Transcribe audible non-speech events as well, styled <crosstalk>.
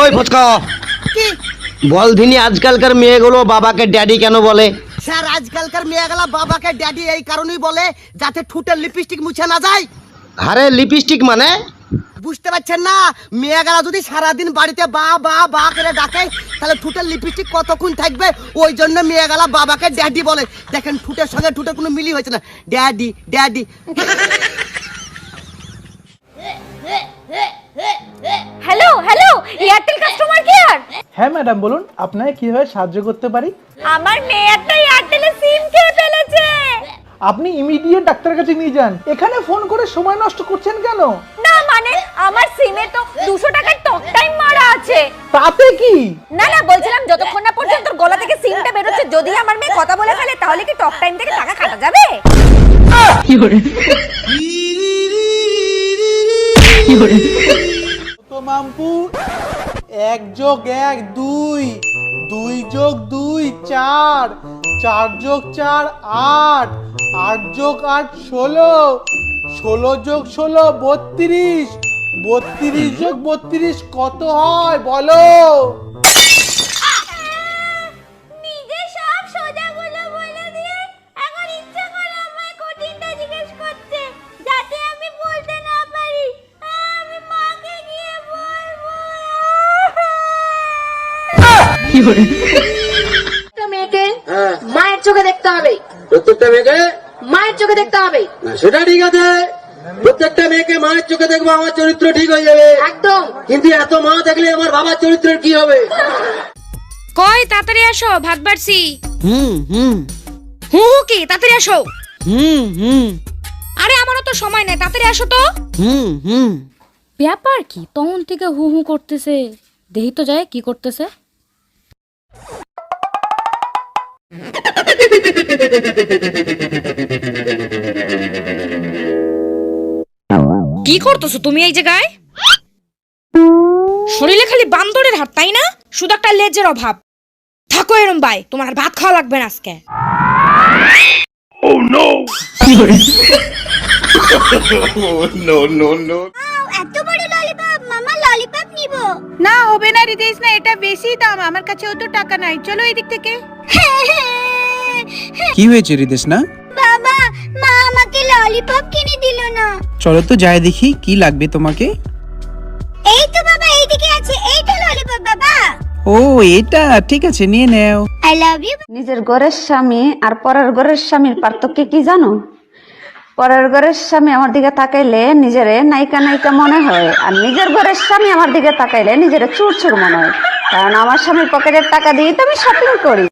ওই ফুচকা। বল দিনি আজকালকার মেয়েগুলো বাবাকে ড্যাডি কেন বলে? স্যার আজকালকার মেয়েগুলা বাবাকে ড্যাডি এই কারণেই বলে যাতে ঠুটের লিপস্টিক মুছে না যায়। আরে লিপস্টিক মানে? বুঝতে পারছেন না? মেয়েগুলা যদি সারাদিন বাড়িতে বা বা বা করে ডাকে তাহলে ঠুটের লিপস্টিক কতক্ষণ থাকবে? ওই জন্য মেয়েগুলা বাবাকে ড্যাডি বলে। দেখেন ঠুটের সঙ্গে ঠুটের কোনো মিলি হয়েছে না। Daddy daddy. হ্যাঁ ম্যাডাম বলুন আপনাকে কীভাবে সাহায্য করতে পারি আমার মেয়ে একটা এয়ারটেলে সিম খেয়ে ফেলেছে আপনি ইমিডিয়েট ডাক্তারের কাছে নিয়ে যান এখানে ফোন করে সময় নষ্ট করছেন কেন না মানে আমার সিমে তো দুশো টাকার টক টাইম মারা আছে তাতে কি না না বলছিলাম যতক্ষণ না পর্যন্ত ওর গলা থেকে সিমটা বেরোচ্ছে যদি আমার মেয়ে কথা বলে ফেলে তাহলে কি টক টাইম থেকে টাকা কাটা যাবে তো মামপু এক যোগ এক, দুই। দুই যোগ দুই, চার। চার যোগ চার, আট। আট যোগ আট, ষোলো। ষোলো যোগ ষোলো, বত্রিশ। বত্রিশ যোগ বত্রিশ কত হয়? বলো। মেয়েকে মায়ের চোখে দেখতে হবে। প্রত্যেকটা মেয়েকে? মায়ের চোখে দেখতে হবে। সেটা ঠিক আছে। প্রত্যেকটা মেয়েকে মায়ের চোখে দেখব আমার চরিত্র ঠিক হয়ে যাবে। একদম। কিন্তু এত মা দেখলে আমার বাবার চরিত্রের কি হবে? কই তাড়াতাড়ি আসো ভাত বাড়ছি। হুম হুম। হু হু কি তাড়াতাড়ি আসো। হুম হুম। আরে আমারও তো সময় নাই তাড়াতাড়ি আসো তো। হুম হুম। ব্যাপার কি তখন থেকে হু হু করতেছে। দেহি তো যায় কি করতেছে? কি করতেছো তুমি এই জায়গায়? শরীরে খালি বান্দরের হাত তাই না? শুধু একটা লেজের অভাব। থাকো এরম ভাই তোমার আর ভাত খাওয়া লাগবে না আজকে। <laughs> এত বড় ললিপপ মামা ললিপপ নিব। না হবে না রিদেশ না এটা বেশি দাম আমার কাছে অত টাকা নাই। চলো এদিক থেকে। কি হয়েছে রিদেশ না বাবা মা আমাকে ললিপপ কিনে দিল না। চলো তো যাই দেখি কি লাগবে তোমাকে? এই তো বাবা এইদিকে আছে এইটা ললিপপ বাবা। ও এটা ঠিক আছে নিয়ে নাও। আই লাভ ইউ নিজের ঘরের স্বামী আর পরের ঘরের স্বামীর পার্থক্য কি জানো? পরের ঘরের স্বামী আমার দিকে তাকাইলে নিজেরে নায়িকা নায়িকা মনে হয় আর নিজের ঘরের স্বামী আমার দিকে তাকাইলে নিজের চুর চুর মনে হয়। কারণ আমার স্বামীর পকেটের টাকা দিয়ে তো আমি শপিং করি।